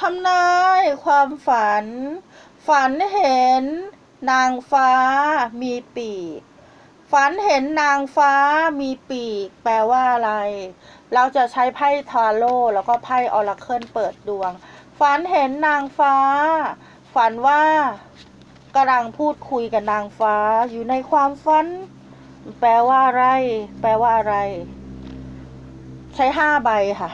ทำนายความฝัน ฝันเห็น นางฟ้ามีปีก ฝันเห็นนางฟ้ามีปีก แปลว่าอะไร เราจะใช้ไพ่ทาโร่แล้วก็ไพ่ออราเคิลเปิดดวง ฝันเห็นนางฟ้า ฝันว่ากำลังพูดคุยกับนางฟ้าอยู่ในความฝัน แปลว่าอะไร แปลว่าอะไร ใช้ห้าใบค่ะ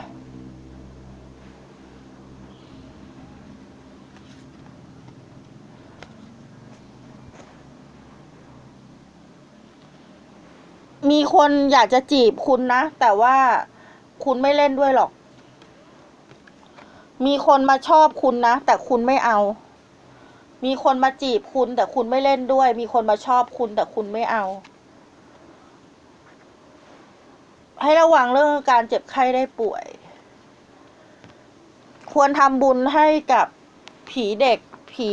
มีคนอยากจะจีบคุณนะ แต่ว่าคุณไม่เล่นด้วยหรอก มีคนมาชอบคุณนะ แต่คุณไม่เอา มีคนมาจีบคุณ แต่คุณไม่เล่นด้วย มีคนมาชอบคุณ แต่คุณไม่เอา ให้ระวังเรื่องการเจ็บไข้ได้ป่วย ควรทำบุญให้กับผีเด็ก ผี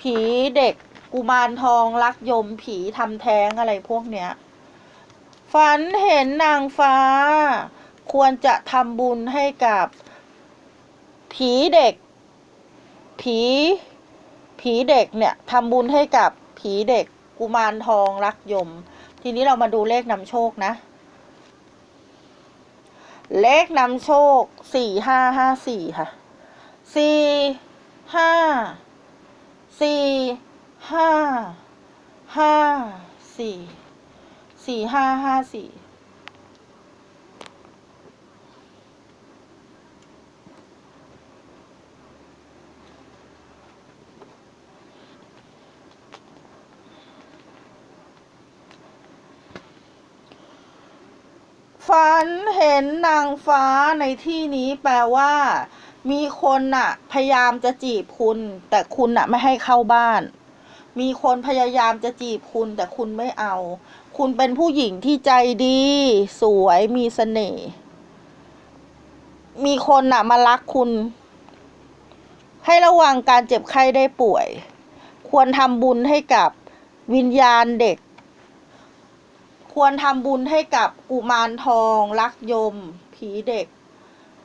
ผีเด็กกุมารทองรักยมผีทำแท้งอะไรพวกเนี้ย ฝันเห็นนางฟ้า ควรจะทำบุญให้กับ ผีเด็ก ผี ผีเด็กเนี่ยทำบุญให้กับผีเด็กกุมารทองรักยม ทีนี้เรามาดูเลขนำโชคนะ เลขนำโชคสี่ห้าห้าสี่ค่ะสี่ห้าสี่ห้าห้าสี่ สี่ห้าห้าสี่ฝันเห็นนางฟ้าในที่นี้แปลว่า มีคนน่ะ พยายามจะจีบคุณ แต่คุณน่ะไม่ให้เข้าบ้าน มีคนพยายามจะจีบคุณแต่คุณไม่เอา คุณเป็นผู้หญิงที่ใจดี สวยมีเสน่ห์มีคนน่ะมารักคุณ ให้ระวังการเจ็บไข้ได้ป่วย ควรทำบุญให้กับวิญญาณเด็ก ควรทำบุญให้กับกุมารทองรักยม ผีเด็ก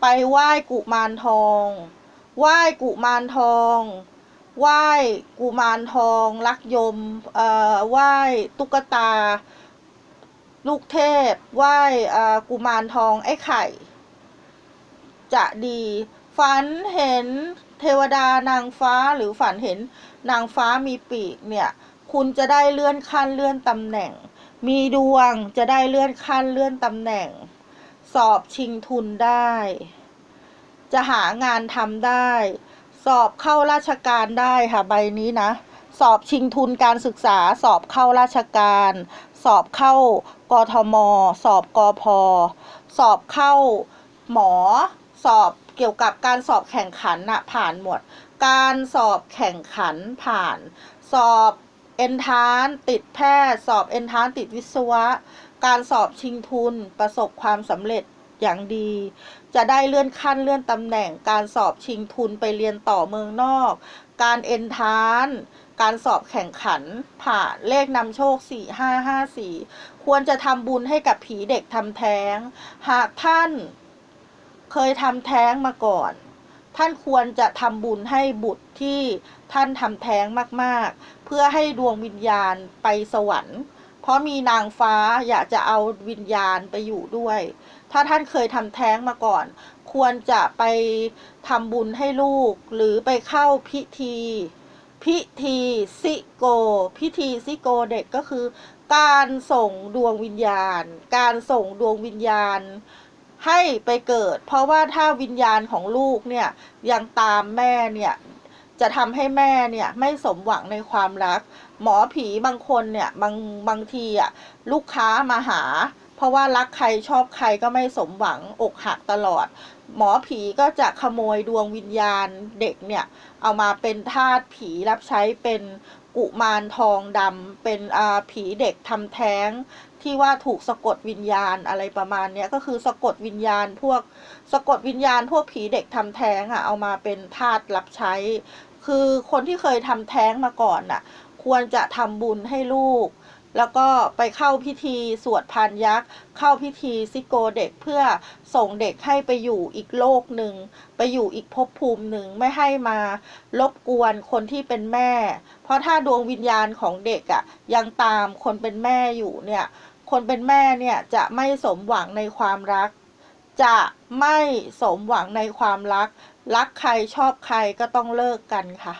ไปไหว้กุมารทอง ไหว้กุมารทองไหว้กุมารทอง รักยม เอ่อ ไหว้ตุ๊กตา ลูกเทพ ไหว้เอ่อกุมารทองไอ้ไข่ จะดี ฝันเห็นเทวดานางฟ้าหรือฝันเห็นนางฟ้ามีปีกเนี่ย คุณจะได้เลื่อนขั้นเลื่อนตำแหน่ง มีดวงจะได้เลื่อนขั้นเลื่อนตำแหน่ง สอบชิงทุนได้ จะหางานทำได้ สอบเข้าราชการได้ค่ะใบนี้นะสอบชิงทุนการศึกษาสอบเข้าราชการ สอบเข้ากทม สอบกพสอบเข้าหมอ สอบเกี่ยวกับการสอบแข่งขันนะผ่านหมด การสอบแข่งขันผ่าน สอบเอนทานติดแพทย์ สอบเอนทานติดวิศวะ การสอบชิงทุนประสบความสำเร็จอย่างดี จะได้เลื่อนขั้นเลื่อนตำแหน่งการสอบชิงทุนไปเรียนต่อเมืองนอก การเอนทานการสอบแข่งขันผ่านเลขนำโชค 4554 ควรจะทำบุญให้กับผีเด็กทำแท้ง หากท่านเคยทำแท้งมาก่อน ท่านควรจะทำบุญให้บุตรที่ท่านทำแท้งมากๆ เพื่อให้ดวงวิญญาณไปสวรรค์ เพราะมีนางฟ้าอยากจะเอาวิญญาณไปอยู่ด้วย ถ้าท่านเคยทำแท้งมาก่อน ควรจะไปทำบุญให้ลูก หรือไปเข้าพิธี พิธีซิโก พิธีซิโกเด็กก็คือ การส่งดวงวิญญาณ การส่งดวงวิญญาณให้ไปเกิด เพราะว่าถ้าวิญญาณของลูกเนี่ยยังตามแม่เนี่ยจะทำให้แม่เนี่ยไม่สมหวังในความรัก หมอผีบางคนเนี่ยบางบางทีอะลูกค้ามาหา ราะว่ารักใครชอบใครก็ไม่สมหวังอกหักตลอด หมอผีก็จะขโมยดวงวิญญาณเด็กเนี่ย เอามาเป็นทาสผีรับใช้เป็นกุมารทองดำเป็นผีเด็กทำแท้งที่ว่าถูกสะกดวิญญาณอะไรประมาณเนี้ยก็คือสะกดวิญญาณพวกสะกดวิญญาณพวกผีเด็กทำแท้งอะเอามาเป็นทาสรับใช้ คือคนที่เคยทำแท้งมาก่อนน่ะควรจะทำบุญให้ลูก แล้วก็ไปเข้าพิธีสวดพานยักษ์ เข้าพิธีซิโกเด็กเพื่อส่งเด็กให้ไปอยู่อีกโลกหนึ่ง ไปอยู่อีกภพภูมิหนึ่งไม่ให้มารบกวนคนที่เป็นแม่ เพราะถ้าดวงวิญญาณของเด็กอะ่ะยังตามคนเป็นแม่อยู่เนี่ย คนเป็นแม่เนี่ยจะไม่สมหวังในความรัก จะไม่สมหวังในความรัก รักใครชอบใครก็ต้องเลิกกันค่ะ